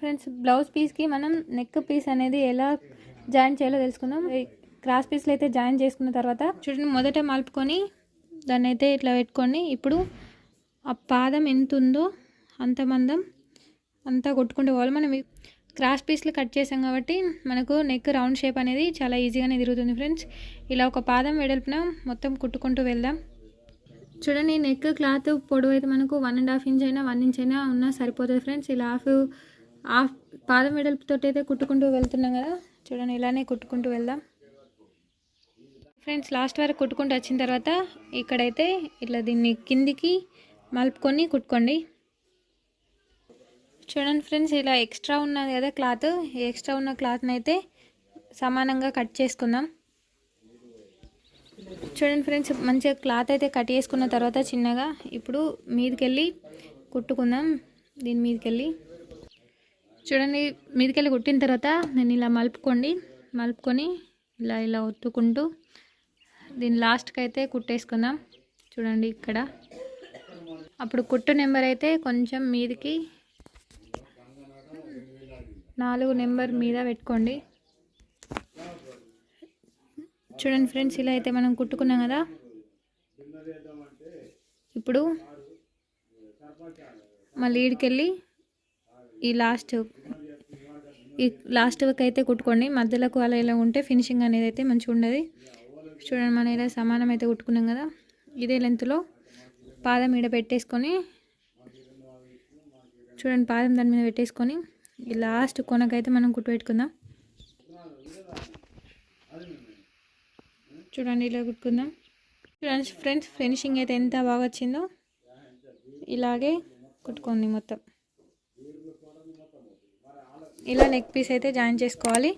Friends blouse పీస్కి మనం neck piece అనేది ఎలా జాయిన్ చేయాలో తెలుసుకుందాం. ఈ క్రాస్ పీస్లో అయితే జాయిన్ చేసుకున్న తర్వాత చూడండి మొదట మలుపుకొని దాన్ని అయితే ఇట్లా పెట్టుకొని ఇప్పుడు ఆ పాదం ఎంత ఉందో అంత మందం అంతా కొట్టుకుంటూ పోవాలి. మనం క్రాస్ పీస్లు కట్ చేసాం కాబట్టి మనకు నెక్ రౌండ్ షేప్ అనేది చాలా ఈజీగానే తిరుగుతుంది ఫ్రెండ్స్. ఇలా ఒక పాదం వెడల్పున మొత్తం కుట్టుకుంటూ వెళ్దాం. చూడండి నెక్ క్లాత్ పొడవు అయితే మనకు వన్ అండ్ హాఫ్ ఇంచ్ అయినా వన్ ఇంచ్ అయినా ఉన్నా సరిపోతుంది ఫ్రెండ్స్. ఇలా హాఫ్ హాఫ్ పాదం వెడల్పుతో అయితే కుట్టుకుంటూ వెళ్తున్నాం కదా. చూడండి ఇలానే కుట్టుకుంటూ వెళ్దాం. ఫ్రెండ్స్ లాస్ట్ వరకు కుట్టుకుంటూ వచ్చిన తర్వాత ఇక్కడైతే ఇట్లా దీన్ని కిందికి మలుపుకొని కుట్టుకోండి. చూడండి ఫ్రెండ్స్ ఇలా ఎక్స్ట్రా ఉన్నది కదా క్లాత్. ఎక్స్ట్రా ఉన్న క్లాత్ని అయితే సమానంగా కట్ చేసుకుందాం. చూడండి ఫ్రెండ్స్ మంచిగా క్లాత్ అయితే కట్ చేసుకున్న తర్వాత చిన్నగా ఇప్పుడు మీదకెళ్ళి కుట్టుకుందాం. దీని మీదకెళ్ళి చూడండి మీదకెళ్ళి కుట్టిన తర్వాత నేను ఇలా మలుపుకోండి మలుపుకొని ఇలా ఇలా ఒత్తుకుంటూ దీని లాస్ట్కి అయితే కుట్టేసుకుందాం. చూడండి ఇక్కడ. అప్పుడు కుట్టు నెంబర్ అయితే కొంచెం మీదికి నాలుగు నెంబర్ మీద పెట్టుకోండి. చూడండి ఫ్రెండ్స్ ఇలా అయితే మనం కుట్టుకున్నాం కదా. ఇప్పుడు మళ్ళీ ఈడికెళ్ళి ఈ లాస్ట్ ఈ లాస్ట్ వరకు అయితే కుట్టుకోండి. మధ్యలోకి అలా ఇలా ఉంటే ఫినిషింగ్ అనేది అయితే మంచిగా ఉండదు. చూడండి మనం ఇలా సమానం అయితే కుట్టుకున్నాం కదా. ఇదే లెంత్లో పాదం ఈడ పెట్టేసుకొని చూడండి పాదం దాని మీద పెట్టేసుకొని ఈ లాస్ట్ కొనకైతే మనం కుట్టు పెట్టుకుందాం. చూడండి ఇలా కుట్టుకుందాం. చూడండి ఫ్రెండ్స్ ఫినిషింగ్ అయితే ఎంత బాగా వచ్చిందో ఇలాగే కుట్టుకోండి మొత్తం. ఇలా నెక్ పీస్ అయితే జాయిన్ చేసుకోవాలి.